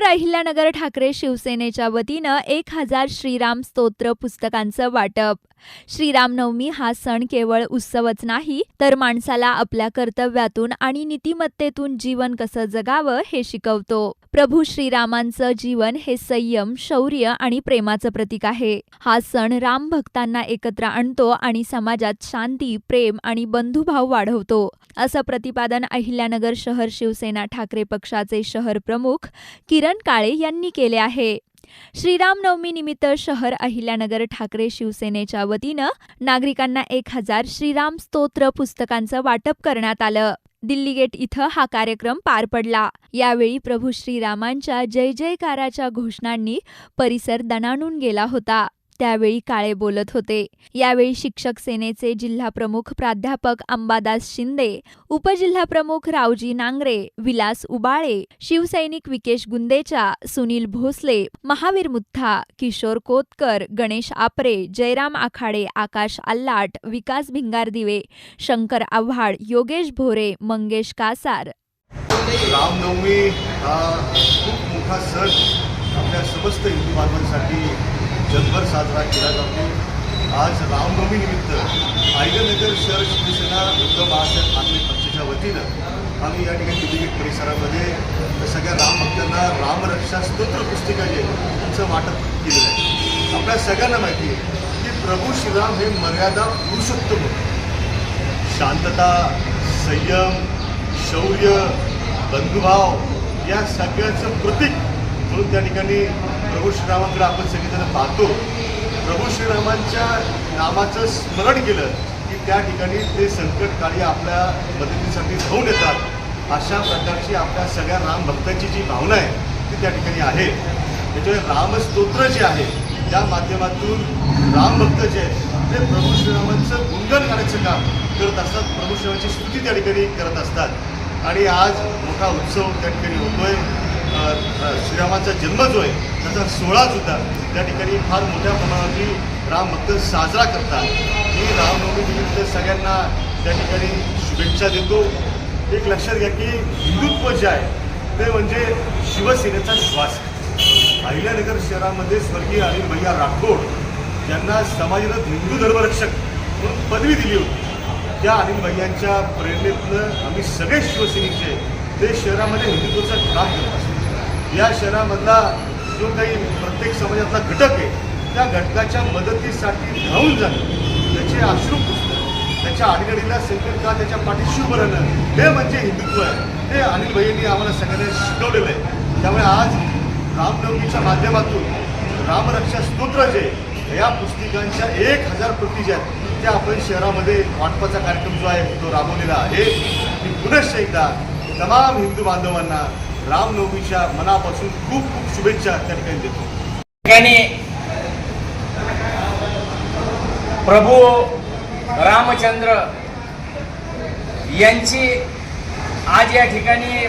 शहर अहिल्यानगर ठाकरे शिवसेनेच्या वतीनं एक हजार श्रीराम स्तोत्र पुस्तकांचं वाटप. श्रीरामनवमी हा सण केवळ उत्सवच नाही तर माणसाला आपल्या कर्तव्यातून आणि नीतिमत्तेतून जीवन कसं जगावं हे शिकवतो. प्रभू श्रीरामांचं जीवन हे संयम शौर्य आणि प्रेमाचं प्रतीक आहे. हा सण राम भक्तांना एकत्र आणतो आणि समाजात शांती प्रेम आणि बंधुभाव वाढवतो. असं प्रतिपादन अहिल्यानगर शहर शिवसेना ठाकरे पक्षाचे शहर प्रमुख किरण काळे यांनी केले आहे. श्रीरामनवमीनिमित्त शहर अहिल्यानगर ठाकरे शिवसेनेच्या वतीनं नागरिकांना एक हजार श्रीराम स्तोत्र पुस्तकांचं वाटप करण्यात आलं. दिल्ली गेट इथं हा कार्यक्रम पार पडला. यावेळी प्रभू श्रीरामांच्या जय जयकाराच्या घोषणांनी परिसर दणाणून गेला होता. त्यावेळी काळे बोलत होते. यावेळी शिक्षक सेनेचे जिल्हाप्रमुख प्राध्यापक अंबादास शिंदे उपजिल्हा प्रमुख रावजी नांगरे विलास उबाळे शिवसैनिक विकेश गुंदेचा सुनील भोसले महावीर मुथा किशोर कोतकर गणेश आपरे जयराम आखाडे आकाश आल्लाट विकास भिंगारदिवे शंकर आव्हाड योगेश भोरे मंगेश कासार. रामनवमी हा खूप मोठा सण आपल्या समस्त हिंदू बांधवांसाठी जगभर साजरा केला जातो. आज रामनवमीनिमित्त आयगनगर शहर शिवसेना उद्धव बाळासाहेब ठाकरे पक्षाच्या वतीनं आम्ही या ठिकाणी दिल्लीगेट परिसरामध्ये सगळ्या रामभक्तांना रामरक्षा स्तोत्र पुस्तिका जे त्यांचं वाटप केलेलं आहे. आपल्या सगळ्यांना माहिती आहे की प्रभू श्रीराम हे मर्यादा पुरुषोत्तम शांतता संयम शौर्य बंधुभाव या सगळ्याचं प्रतीक म्हणून त्या ठिकाणी प्रभू श्रीरामांकडे आपण सगळेजण पाहतो. प्रभू श्रीरामांच्या नामाचं स्मरण केलं की त्या ठिकाणी ते संकटकाळी आपल्या मदतीसाठी धावून येतात. अशा प्रकारची आपल्या सगळ्या राम भक्तांची जी भावना आहे ती त्या ठिकाणी आहे. त्याच्यामुळे रामस्तोत्र जे आहे त्या माध्यमातून राम भक्त जे आहेत ते प्रभू श्रीरामांचं गुणगान करण्याचं काम करत असतात. प्रभू श्रीरामाची स्तुती त्या ठिकाणी करत असतात. आणि आज मोठा उत्सव त्या ठिकाणी होतोय. श्रीरामाचा जन्म जो आहे हजार सोहळा सुद्धा त्या ठिकाणी फार मोठ्या प्रमाणावरती राम भक्त साजरा करतात. मी रामनवमी निमित्त सगळ्यांना त्या ठिकाणी शुभेच्छा देतो. एक लक्षात घ्या की हिंदुत्व जे आहे ते म्हणजे शिवसेनेचा श्वास. अहिल्यानगर शहरामध्ये स्वर्गीय अनिल भैया राठोड यांना समाजरथ हिंदू धर्मरक्षक म्हणून पदवी दिली होती. त्या अनिल भैयांच्या प्रेरणेतनं आम्ही सगळे शिवसैनिक जे ते शहरामध्ये हिंदुत्वाचं काम करत असतो या शहरामधला जो काही प्रत्येक समाजातला घटक आहे त्या घटकाच्या मदतीसाठी धावून जाणं त्याचे अश्रू पुसणं त्याच्या आडगडीला संकट का त्याच्या पाठीशी उभं राहणं हे म्हणजे हिंदुत्व आहे. हे अनिल भाईंनी आम्हाला सगळ्यांना शिकवलेलं आहे. त्यामुळे आज रामनवमीच्या माध्यमातून रामरक्षा स्तोत्र जे या पुस्तिकांच्या एक हजार प्रती ज्या आहेत त्या आपण शहरामध्ये वाटपाचा कार्यक्रम जो आहे तो राबवलेला आहे. मी पुनश्च एकदा तमाम हिंदू बांधवांना रामनवमीच्या मनापासून खूप खूप शुभेच्छा त्या ठिकाणी देतो. ठिकाणी प्रभू रामचंद्र यांची आज या ठिकाणी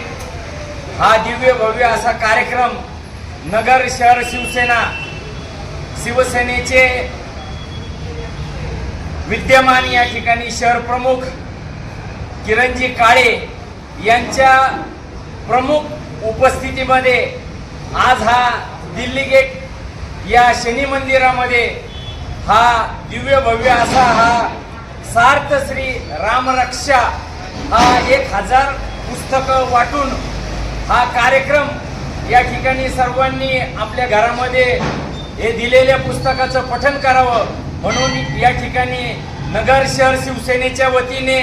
हा दिव्य भव्य असा कार्यक्रम नगर शहर शिवसेना शिवसेनेचे विद्यमान या ठिकाणी शहर प्रमुख किरणजी काळे यांच्या प्रमुख उपस्थितीमध्ये आज हा दिल्ली गेट या शनी मंदिरामध्ये हा दिव्य भव्य असा हा सार्थ श्री रामरक्षा हा एक हजार पुस्तकं वाटून हा कार्यक्रम या ठिकाणी सर्वांनी आपल्या घरामध्ये हे दिलेल्या पुस्तकाचं पठन करावं म्हणून या ठिकाणी नगर शहर शिवसेनेच्या वतीने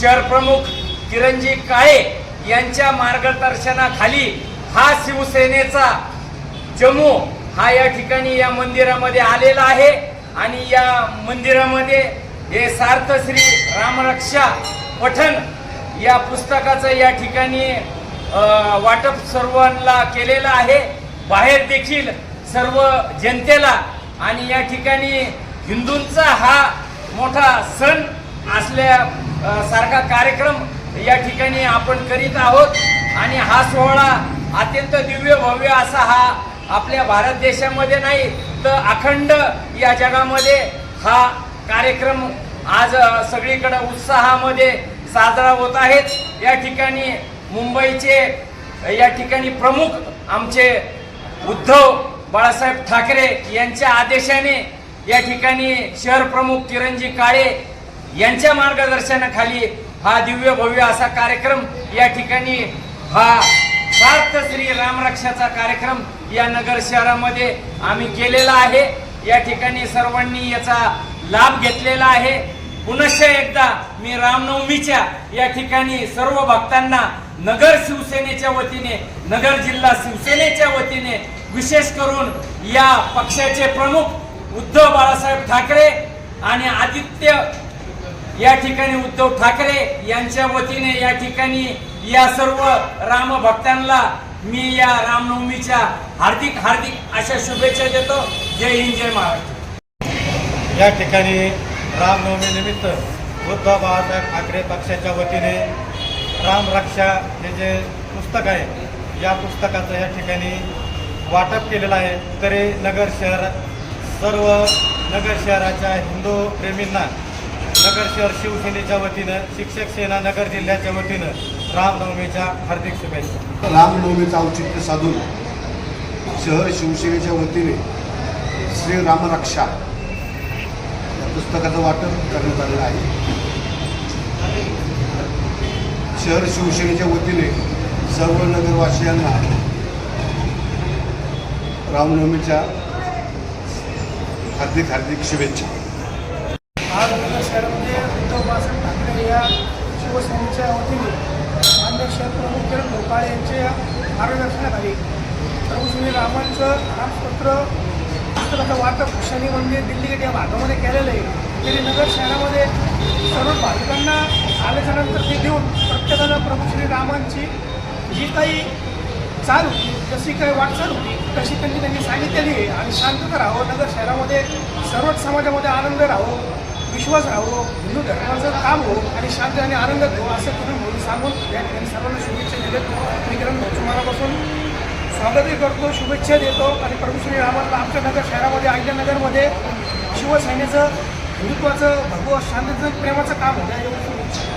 शहर प्रमुख किरणजी काळे यांच्या मार्गदर्शनाखाली हा शिवसेनेचा जम्मू हा या ठिकाणी या मंदिरामध्ये आलेला आहे. आणि या मंदिरामध्ये हे सार्थ श्री रामरक्षा पठण या पुस्तकाचं या ठिकाणी वाटप सर्वांना केलेलं आहे. बाहेर देखील सर्व जनतेला आणि या ठिकाणी हिंदूंचा हा मोठा सण असल्या सारखा कार्यक्रम या ठिकाणी आपण करीत आहोत. आणि हा सोहळा अत्यंत दिव्य भव्य असा हा आपल्या भारत देशामध्ये नाही तर अखंड या जगामध्ये हा कार्यक्रम आज सगळीकडं सगळीकडे उत्साहामध्ये साजरा होत आहेत. या ठिकाणी मुंबईचे या ठिकाणी प्रमुख आमचे उद्धव बाळासाहेब ठाकरे यांच्या आदेशाने या ठिकाणी शहर प्रमुख किरणजी काळे यांच्या मार्गदर्शनाखाली हा दिव्य भव्य असा कार्यक्रम या ठिकाणी हा सार्थ श्री रामरक्षाचा कार्यक्रम या नगर शहरामध्ये आम्ही केलेला आहे. या ठिकाणी सर्वांनी याचा लाभ घेतलेला आहे. पुनश्च एकदा मी रामनवमीच्या या ठिकाणी सर्व भक्तांना नगर शिवसेनेच्या वतीने नगर जिल्हा शिवसेनेच्या वतीने विशेष करून या पक्षाचे प्रमुख उद्धव बाळासाहेब ठाकरे आणि आदित्य या ठिकाणी उद्धव ठाकरे यांच्या वतीने या ठिकाणी या सर्व राम भक्तांना मी या रामनवमीच्या हार्दिक हार्दिक अशा शुभेच्छा देतो. जय हिंद जय महाराष्ट्र. या ठिकाणी रामनवमीनिमित्त उद्धव बाळासाहेब ठाकरे पक्षाच्या वतीने रामरक्षा हे जे पुस्तक आहे या पुस्तकाचं या ठिकाणी वाटप केलेलं आहे. तरी नगर शहरात सर्व नगर शहराच्या हिंदू प्रेमींना नगर शहर शिवसेनेच्या वतीनं शिक्षक सेना नगर जिल्ह्याच्या वतीनं रामनवमीच्या हार्दिक शुभेच्छा. रामनवमीचं औचित्य साधून शहर शिवसेनेच्या वतीने श्री रामरक्षा या पुस्तकाचं वाटप करण्यात आलेलं आहे. शहर शिवसेनेच्या वतीने सर्व नगरवासियांना रामनवमीच्या हार्दिक हार्दिक शुभेच्छा. नगर उद्धव बाळासाहेब ठाकरे या शिवसेनेच्या वतीने मान्य शहर किरण भोपाळे यांच्या मार्गदर्शनाखाली प्रभू श्री रामांचं रामपत्र पुस्तकाचं वाटप शनी मंदिर दिल्ली गेट या भागामध्ये केलेलं आहे. तरी नगर शहरामध्ये सर्व भाविकांना आल्याच्यानंतर ते देऊन प्रत्येकानं प्रभू श्री रामांची जी काही चाल होती जशी काही वाटचाल होती तशी त्यांनी त्यांनी सांगितलेली आहे. आणि शांतता राहावं नगर शहरामध्ये सर्वच समाजामध्ये आनंद राहावं विश्वास राहावं हिंदू धर्माचं काम हो आणि शांत आणि आनंद हो असं तुम्ही म्हणून सांगून या ठिकाणी सर्वांना शुभेच्छा दिलेत मी किरण मनापासून स्वागतही करतो शुभेच्छा देतो आणि प्रभू रामाला आमच्या नगर शहरामध्ये अहिल्यानगरमध्ये शिवसेनेचं हिंदुत्वाचं भगव शांततेचं प्रेमाचं काम होतं याच्याबद्दल